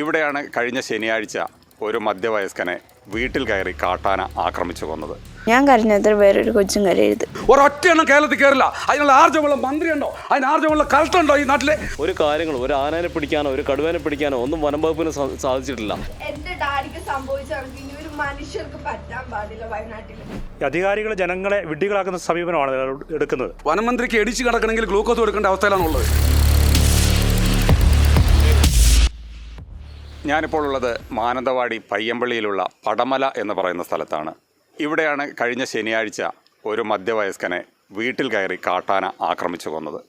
ഇവിടെയാണ് കഴിഞ്ഞ ശനിയാഴ്ച ഒരു മധ്യവയസ്കനെ വീട്ടിൽ കയറി കാട്ടാന ആക്രമിച്ചു കൊന്നത്. ഞാൻ കരഞ്ഞത്ര വേറൊരു കൊച്ചും കരയരുത്. ഒരൊറ്റ എണ്ണം കേരളത്തിൽ കയറില്ല അതിനുള്ള ആർജവമുള്ള മന്ത്രിയുണ്ടോ? അതിന് ആർജമുള്ള കളക്ടർ ഉണ്ടോ ഈ നാട്ടിലെ? ഒരു കാര്യങ്ങളും ഒരു ആനേനെ പിടിക്കാനോ ഒരു കടുവേനെ പിടിക്കാനോ ഒന്നും വനം വകുപ്പിന് സാധിച്ചിട്ടില്ല. എന്റെ ഡാഡിക്ക് സംഭവിച്ച കണക്ക് ഒരു മനുഷ്യർക്ക് പറ്റാൻ പാടില്ല വയനാട്ടിൽ അധികാരികൾ ജനങ്ങളെ വിഡ്ഢികളാക്കുന്ന സമീപനമാണ് എടുക്കുന്നത്. വനമന്ത്രിക്ക് ഇടിച്ചു കിടക്കണമെങ്കിൽ ഗ്ലൂക്കോസ് കൊടുക്കേണ്ട അവസ്ഥയിലാണുള്ളത്. ഞാനിപ്പോൾ ഉള്ളത് മാനന്തവാടി പയ്യമ്പള്ളിയിലുള്ള പടമല എന്ന് പറയുന്ന സ്ഥലത്താണ്. ഇവിടെയാണ് കഴിഞ്ഞ ശനിയാഴ്ച ഒരു മധ്യവയസ്കനെ വീട്ടിൽ കയറി കാട്ടാന ആക്രമിച്ചു കൊന്നത്.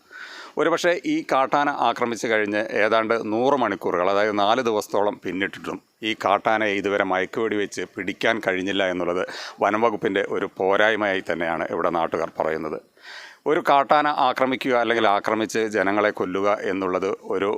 ഒരുപക്ഷെ ഈ കാട്ടാന ആക്രമിച്ചു കഴിഞ്ഞ് ഏതാണ്ട് നൂറ് മണിക്കൂറുകൾ അതായത് നാല് ദിവസത്തോളം പിന്നിട്ടിട്ടും ഈ കാട്ടാനയെ ഇതുവരെ മയക്കുവെടി വെച്ച് പിടിക്കാൻ കഴിഞ്ഞില്ല എന്നുള്ളത് വനംവകുപ്പിന്റെ ഒരു പോരായ്മയായി തന്നെയാണ് ഇവിടെ നാട്ടുകാർ പറയുന്നത്. ഒരു കാട്ടാന ആക്രമിക്കുക അല്ലെങ്കിൽ ആക്രമിച്ച് ജനങ്ങളെ കൊല്ലുക എന്നുള്ളത് ഒരു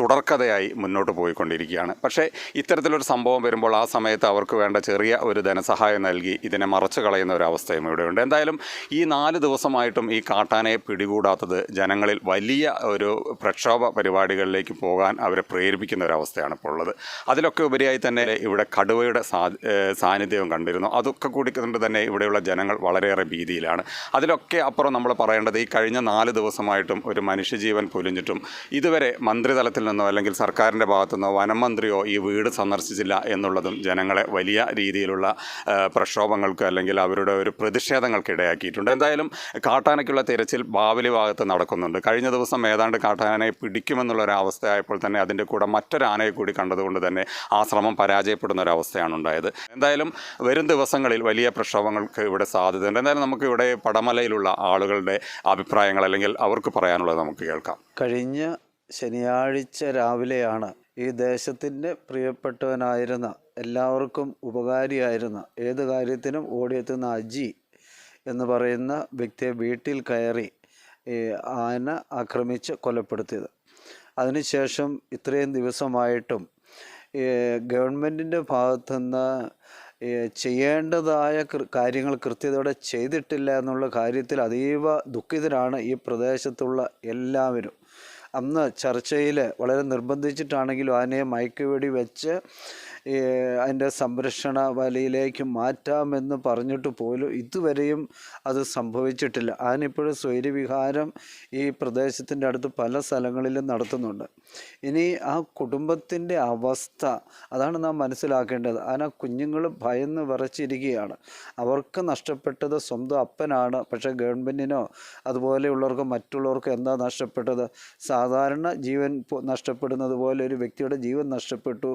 തുടർക്കഥയായി മുന്നോട്ട് പോയിക്കൊണ്ടിരിക്കുകയാണ്. പക്ഷേ ഇത്തരത്തിലൊരു സംഭവം വരുമ്പോൾ ആ സമയത്ത് അവർക്ക് വേണ്ട ചെറിയ ഒരു ധനസഹായം നൽകി ഇതിനെ മറച്ചു കളയുന്ന ഒരു അവസ്ഥയും ഇവിടെയുണ്ട്. എന്തായാലും ഈ നാല് ദിവസമായിട്ടും ഈ കാട്ടാനയെ പിടികൂടാത്തത് ജനങ്ങളിൽ വലിയ ഒരു പ്രക്ഷോഭ പരിപാടികളിലേക്ക് പോകാൻ അവരെ പ്രേരിപ്പിക്കുന്ന ഒരു അവസ്ഥയാണ് ഇപ്പോൾ ഉള്ളത്. അതിലൊക്കെ ഉപരിയായി തന്നെ ഇവിടെ കടുവയുടെ സാന്നിധ്യവും കണ്ടിരുന്നു. അതൊക്കെ കൂടി കൊണ്ട് തന്നെ ഇവിടെയുള്ള ജനങ്ങൾ വളരെയേറെ ഭീതിയിലാണ്. അതിലൊക്കെ അപ്പുറം നമ്മൾ പറയേണ്ടത് ഈ കഴിഞ്ഞ നാല് ദിവസമായിട്ടും ഒരു മനുഷ്യജീവൻ പൊലിഞ്ഞിട്ടും ഇതുവരെ മന്ത്രിതലത്തിൽ നിന്നോ അല്ലെങ്കിൽ സർക്കാരിന്റെ ഭാഗത്തുനിന്നോ വനം മന്ത്രിയോ ഈ വീട് സന്ദർശിച്ചില്ല എന്നുള്ളതും ജനങ്ങളെ വലിയ രീതിയിലുള്ള പ്രക്ഷോഭങ്ങൾക്ക് അല്ലെങ്കിൽ അവരുടെ ഒരു പ്രതിഷേധങ്ങൾക്ക് ഇടയാക്കിയിട്ടുണ്ട്. എന്തായാലും കാട്ടാനയ്ക്കുള്ള തിരച്ചിൽ ബാവലി ഭാഗത്ത് നടക്കുന്നുണ്ട്. കഴിഞ്ഞ ദിവസം ഏതാണ്ട് കാട്ടാനയെ പിടിക്കുമെന്നുള്ള ഒരു അവസ്ഥയായപ്പോൾ തന്നെ അതിന്റെ കൂടെ മറ്റൊരു ആനയെ കൂടി കണ്ടതുകൊണ്ട് തന്നെ ആ ശ്രമം പരാജയപ്പെടുന്ന ഒരു അവസ്ഥയാണ് ഉണ്ടായത് എന്തായാലും വരും ദിവസങ്ങളിൽ വലിയ പ്രക്ഷോഭങ്ങൾക്ക് ഇവിടെ സാധ്യതയുണ്ട്. എന്തായാലും നമുക്ക് ഇവിടെ പടമലയിലുള്ള ആളുകളുടെ അഭിപ്രായങ്ങൾ അല്ലെങ്കിൽ അവർക്ക് പറയാനുള്ളത് നമുക്ക് കേൾക്കാം. കഴിഞ്ഞ ശനിയാഴ്ച രാവിലെയാണ് ഈ ദേശത്തിന്റെ പ്രിയപ്പെട്ടവനായിരുന്ന എല്ലാവർക്കും ഉപകാരിയായിരുന്ന ഏത് കാര്യത്തിനും ഓടിയെത്തുന്ന അജി എന്ന് പറയുന്ന വ്യക്തിയെ വീട്ടിൽ കയറി ആന ആക്രമിച്ച് കൊലപ്പെടുത്തിയത്. അതിനുശേഷം ഇത്രയും ദിവസമായിട്ടും ഗവൺമെന്റിന്റെ ഭാഗത്തുനിന്ന് നിന്ന് ചെയ്യേണ്ടതായ കാര്യങ്ങൾ കൃത്യതയോടെ ചെയ്തിട്ടില്ല എന്നുള്ള കാര്യത്തിൽ അതീവ ദുഃഖിതരാണ് ഈ പ്രദേശത്തുള്ള എല്ലാവരും. അന്ന് ചർച്ചയിൽ വളരെ നിർബന്ധിച്ചിട്ടാണെങ്കിലും ആനയെ മയക്കുവെടി വെച്ച് അതിന്റെ സംരക്ഷണ വലയിലേക്ക് മാറ്റാമെന്ന് പറഞ്ഞിട്ട് പോലും ഇതുവരെയും അത് സംഭവിച്ചിട്ടില്ല. അതിനിപ്പോഴും സ്വൈര്യവിഹാരം ഈ പ്രദേശത്തിന്റെ അടുത്ത് പല സ്ഥലങ്ങളിലും നടത്തുന്നുണ്ട്. ഇനി ആ കുടുംബത്തിന്റെ അവസ്ഥ അതാണ് നാം മനസ്സിലാക്കേണ്ടത്. ആന കുഞ്ഞുങ്ങൾ ഭയന്ന് വിറച്ചിരിക്കുകയാണ്. അവർക്ക് നഷ്ടപ്പെട്ടത് സ്വന്തം അപ്പനാണ് പക്ഷേ ഗവൺമെന്റിനോ അതുപോലെയുള്ളവർക്കോ മറ്റുള്ളവർക്കോ എന്താ നഷ്ടപ്പെട്ടത്? സാധാരണ ജീവൻ നഷ്ടപ്പെടുന്നത് പോലെ ഒരു വ്യക്തിയുടെ ജീവൻ നഷ്ടപ്പെട്ടു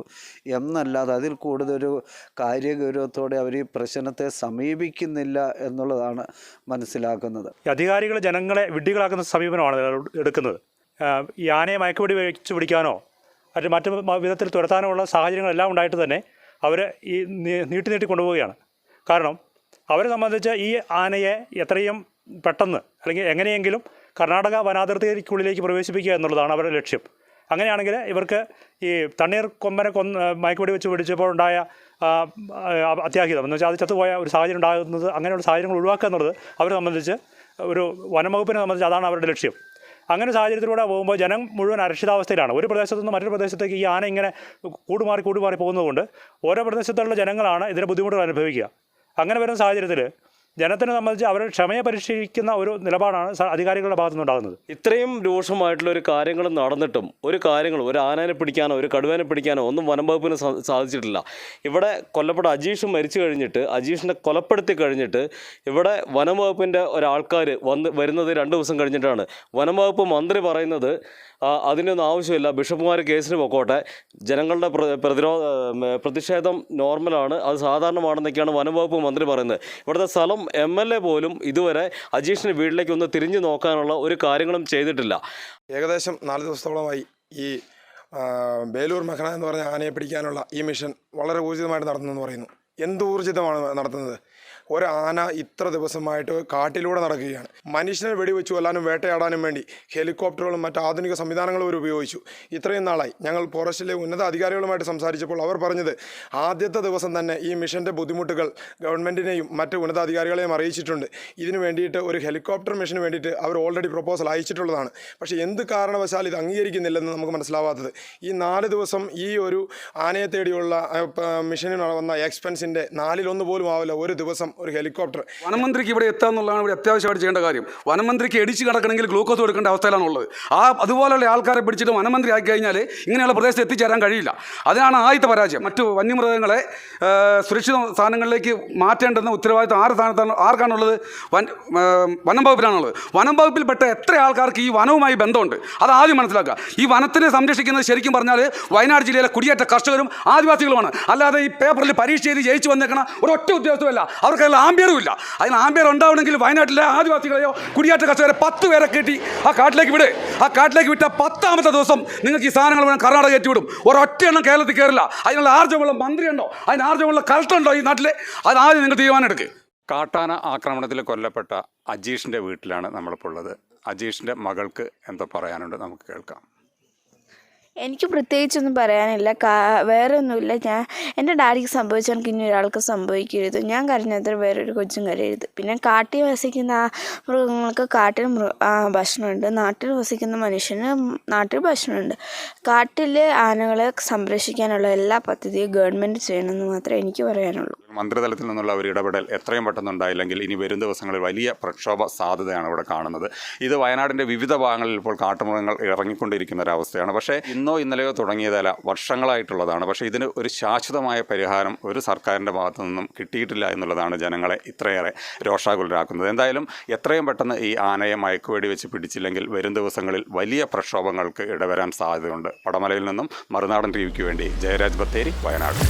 എന്നല്ലാതെ അതിൽ കൂടുതലൊരു കാര്യഗൗരവത്തോടെ അവർ ഈ പ്രശ്നത്തെ സമീപിക്കുന്നില്ല എന്നുള്ളതാണ് മനസ്സിലാക്കുന്നത്. അധികാരികൾ ജനങ്ങളെ വിഡ്ഢികളാക്കുന്ന സമീപനമാണ് എടുക്കുന്നത്. ഈ ആനയെ മയക്കുപിടി വെച്ച് പിടിക്കാനോ മറ്റ് മറ്റു വിധത്തിൽ തുരത്താനോ ഉള്ള സാഹചര്യങ്ങളെല്ലാം ഉണ്ടായിട്ട് തന്നെ അവർ ഈ നീട്ടി നീട്ടി കൊണ്ടുപോവുകയാണ്. കാരണം അവരെ സംബന്ധിച്ച് ഈ ആനയെ എത്രയും പെട്ടെന്ന് അല്ലെങ്കിൽ എങ്ങനെയെങ്കിലും കർണാടക വനാതിർത്തിക്കുള്ളിലേക്ക് പ്രവേശിപ്പിക്കുക എന്നുള്ളതാണ് അവരുടെ ലക്ഷ്യം. അങ്ങനെയാണെങ്കിൽ ഇവർക്ക് ഈ തണ്ണീർ കൊമ്പനെ കൊന്ന് മയക്കുപടി വെച്ച് പിടിച്ചപ്പോൾ ഉണ്ടായ അത്യാഹിതം. എന്ന് വെച്ചാൽ അത് ചത്തുപോയ ഒരു സാഹചര്യം ഉണ്ടാകുന്നത് അങ്ങനെയുള്ള സാഹചര്യങ്ങൾ ഒഴിവാക്കുക എന്നുള്ളത് അവരെ സംബന്ധിച്ച് ഒരു വനംവകുപ്പിനെ സംബന്ധിച്ച് അതാണ് അവരുടെ ലക്ഷ്യം. അങ്ങനെ സാഹചര്യത്തിലൂടെ പോകുമ്പോൾ ജനം മുഴുവൻ അരക്ഷിതാവസ്ഥയിലാണ്. ഒരു പ്രദേശത്തു നിന്ന് മറ്റൊരു പ്രദേശത്തേക്ക് ഈ ആന ഇങ്ങനെ കൂടുമാറി കൂടുമാറി പോകുന്നതുകൊണ്ട് ഓരോ പ്രദേശത്തുള്ള ജനങ്ങളാണ് ഇതിന്റെ ബുദ്ധിമുട്ടുകൾ അനുഭവിക്കുക. അങ്ങനെ വരുന്ന സാഹചര്യത്തിൽ ജനത്തിനെ സംബന്ധിച്ച് അവരുടെ ക്ഷമയെ പരീക്ഷിക്കുന്ന ഒരു നിലപാടാണ് അധികാരികളുടെ ഭാഗത്തു നിന്നുണ്ടാകുന്നത് ഇത്രയും രൂക്ഷമായിട്ടുള്ള ഒരു കാര്യങ്ങൾ നടന്നിട്ടും ഒരു കാര്യങ്ങളും ഒരു ആനേനെ പിടിക്കാനോ ഒരു കടുവേനെ പിടിക്കാനോ ഒന്നും വനം വകുപ്പിന് സാധിച്ചിട്ടില്ല. ഇവിടെ കൊല്ലപ്പെട്ട അജീഷ് മരിച്ചു കഴിഞ്ഞിട്ട് അജീഷിനെ കൊലപ്പെടുത്തി കഴിഞ്ഞിട്ട് ഇവിടെ വനം വകുപ്പിന്റെ ഒരാൾക്കാർ വന്ന് വരുന്നത് രണ്ട് ദിവസം കഴിഞ്ഞിട്ടാണ്. വനം വകുപ്പ് മന്ത്രി പറയുന്നത് അതിനൊന്നും ആവശ്യമില്ല ബിഷപ്പുമാർ കേസിന് പൊക്കോട്ടെ. ജനങ്ങളുടെ പ്രതിരോധ പ്രതിഷേധം നോർമലാണ് അത് സാധാരണമാണെന്നൊക്കെയാണ് വനം വകുപ്പ് മന്ത്രി പറയുന്നത്. ഇവിടുത്തെ സ്ഥലം എം എൽ എ പോലും ഇതുവരെ അജീഷിന്റെ വീട്ടിലേക്ക് ഒന്ന് തിരിഞ്ഞു നോക്കാനുള്ള ഒരു കാര്യങ്ങളും ചെയ്തിട്ടില്ല. ഏകദേശം നാല് ദിവസത്തോളമായി ഈ ബേലൂർ മെഹന എന്ന് പറഞ്ഞ ആനയെ പിടിക്കാനുള്ള ഈ മിഷൻ വളരെ ഊർജിതമായിട്ട് നടന്നു എന്ന് പറയുന്നു. എന്തൂർജിതമാണ് നടത്തുന്നത്. ഒരാന ഇത്ര ദിവസമായിട്ട് കാട്ടിലൂടെ നടക്കുകയാണ്. മനുഷ്യനെ വെടിവെച്ചു കൊല്ലാനും വേട്ടയാടാനും വേണ്ടി ഹെലികോപ്റ്ററുകളും മറ്റ് ആധുനിക സംവിധാനങ്ങളും അവർ ഉപയോഗിച്ചു. ഇത്രയും നാളായി ഞങ്ങൾ ഫോറസ്റ്റിലെ ഉന്നത അധികാരികളുമായിട്ട് സംസാരിച്ചപ്പോൾ അവർ പറഞ്ഞത് ആദ്യത്തെ ദിവസം തന്നെ ഈ മിഷന്റെ ബുദ്ധിമുട്ടുകൾ ഗവൺമെന്റിനെയും മറ്റ് ഉന്നതാധികാരികളെയും അറിയിച്ചിട്ടുണ്ട്. ഇതിനു വേണ്ടിയിട്ട് ഒരു ഹെലികോപ്റ്റർ മിഷന് വേണ്ടിയിട്ട് അവർ ഓൾറെഡി പ്രപ്പോസൽ അയച്ചിട്ടുള്ളതാണ്. പക്ഷേ എന്ത് കാരണവശാൽ ഇത് അംഗീകരിക്കുന്നില്ലെന്ന് നമുക്ക് മനസ്സിലാവാത്തത്. ഈ നാല് ദിവസം ഈ ഒരു ആനയെ തേടിയുള്ള മിഷനിൽ വന്ന എക്സ്പെൻസിന്റെ നാലിലൊന്ന് പോലും ആവില്ല ഒരു ദിവസം ഒരു ഹെലികോപ്റ്റർ. വനമന്ത്രിക്ക് ഇവിടെ എത്തുക എന്നുള്ളതാണ് ഇവിടെ അത്യാവശ്യമായിട്ട് ചെയ്യേണ്ട കാര്യം. വനമന്ത്രിക്ക് എടിച്ച് കിടക്കണമെങ്കിൽ ഗ്ലൂക്കോസ് കൊടുക്കേണ്ട അവസ്ഥയിലാണുള്ളത് ആ അതുപോലെയുള്ള ആൾക്കാരെ പിടിച്ചിട്ട് വനമന്ത്രി ആക്കി കഴിഞ്ഞാൽ ഇങ്ങനെയുള്ള പ്രദേശത്ത് എത്തിച്ചേരാൻ കഴിയില്ല. അതിനാണ് ആദ്യത്തെ പരാജയം. മറ്റു വന്യമൃഗങ്ങളെ സുരക്ഷിത സ്ഥാനങ്ങളിലേക്ക് മാറ്റേണ്ടുന്ന ഉത്തരവാദിത്വം ആറ് സ്ഥാനത്താണ് ആർക്കാണുള്ളത്? വൻ വനം വകുപ്പിലാണുള്ളത് വനം വകുപ്പിൽപ്പെട്ട എത്ര ആൾക്കാർക്ക് ഈ വനവുമായി ബന്ധമുണ്ട്? അത് ആദ്യം മനസ്സിലാക്കുക. ഈ വനത്തിനെ സംരക്ഷിക്കുന്നത് ശരിക്കും പറഞ്ഞാൽ വയനാട് ജില്ലയിലെ കുടിയേറ്റ കർഷകരും ആദിവാസികളുമാണ്. അല്ലാതെ ഈ പേപ്പറിൽ പരീക്ഷ ചെയ്ത് ജയിച്ചു വന്നേക്കണ ഒരൊറ്റ ഉദ്യോഗസ്ഥല്ല അവർക്ക് അതിൽ ആംബിയറും ഇല്ല. അതിന് ആംബിയർ ഉണ്ടാവണമെങ്കിൽ വയനാട്ടിലെ ആദിവാസികളെയോ കുടിയേറ്റ കർഷകരെ പത്ത് പേരെ കെട്ടി ആ കാട്ടിലേക്ക് വിട്. ആ കാട്ടിലേക്ക് വിട്ട പത്താമത്തെ ദിവസം നിങ്ങൾക്ക് ഈ സാധനങ്ങൾ വേണം കർണാടക കയറ്റിവിടും ഒരൊറ്റ എണ്ണം കേരളത്തിൽ കയറില്ല അതിനുള്ള ആർജവമുള്ള മന്ത്രിയുണ്ടോ അതിന് ആർജവമുള്ള കളക്ടർ ഉണ്ടോ ഈ നാട്ടിലെ? അത് ആദ്യം നിങ്ങൾ തീരുമാനം എടുക്കുക കാട്ടാന ആക്രമണത്തിൽ കൊല്ലപ്പെട്ട അജീഷിന്റെ വീട്ടിലാണ് നമ്മളിപ്പോൾ ഉള്ളത്. അജീഷിന്റെ മകൾക്ക് എന്തോ പറയാനുണ്ട് നമുക്ക് കേൾക്കാം. എനിക്ക് പ്രത്യേകിച്ചൊന്നും പറയാനില്ല. കാ വേറെ ഒന്നുമില്ല ഞാൻ എന്റെ ഡാഡിക്ക് സംഭവിച്ച എനിക്ക് ഇനി ഒരാൾക്ക് സംഭവിക്കരുത്. ഞാൻ കരഞ്ഞത്ര വേറൊരു കൊച്ചും കരയരുത്. പിന്നെ കാട്ടിൽ വസിക്കുന്ന ആ മൃഗങ്ങൾക്ക് കാട്ടിൽ മൃ ഭക്ഷണമുണ്ട്. നാട്ടിൽ വസിക്കുന്ന മനുഷ്യന് നാട്ടിൽ ഭക്ഷണമുണ്ട്. കാട്ടിലെ ആനകളെ സംരക്ഷിക്കാനുള്ള എല്ലാ പദ്ധതിയും ഗവൺമെന്റ് ചെയ്യണമെന്ന് മാത്രമേ എനിക്ക് പറയാനുള്ളൂ. മന്ത്രിതലത്തിൽ നിന്നുള്ള ഒരു ഇടപെടൽ എത്രയും പെട്ടെന്നുണ്ടായില്ലെങ്കിൽ ഇനി വരും ദിവസങ്ങളിൽ വലിയ പ്രക്ഷോഭ സാധ്യതയാണ് ഇവിടെ കാണുന്നത്. ഇത് വയനാടിന്റെ വിവിധ ഭാഗങ്ങളിൽ ഇപ്പോൾ കാട്ടുമൃഗങ്ങൾ ഇറങ്ങിക്കൊണ്ടിരിക്കുന്ന ഒരു അവസ്ഥയാണ്. പക്ഷേ ഇന്നോ ഇന്നലെയോ തുടങ്ങിയതല്ല വർഷങ്ങളായിട്ടുള്ളതാണ്. പക്ഷേ ഇതിന് ഒരു ശാശ്വതമായ പരിഹാരം ഒരു സർക്കാരിന്റെ ഭാഗത്തു നിന്നും കിട്ടിയിട്ടില്ല എന്നുള്ളതാണ് ജനങ്ങളെ ഇത്രയേറെ രോഷാകുലരാക്കുന്നത്. എന്തായാലും എത്രയും പെട്ടെന്ന് ഈ ആനയെ മയക്കുവേടി വെച്ച് പിടിച്ചില്ലെങ്കിൽ വരും ദിവസങ്ങളിൽ വലിയ പ്രക്ഷോഭങ്ങൾക്ക് ഇടവരാൻ സാധ്യതയുണ്ട്. പടമലയിൽ നിന്നും മറുനാടൻ ടി വിക്ക് വേണ്ടി ജയരാജ് ബത്തേരി വയനാട്.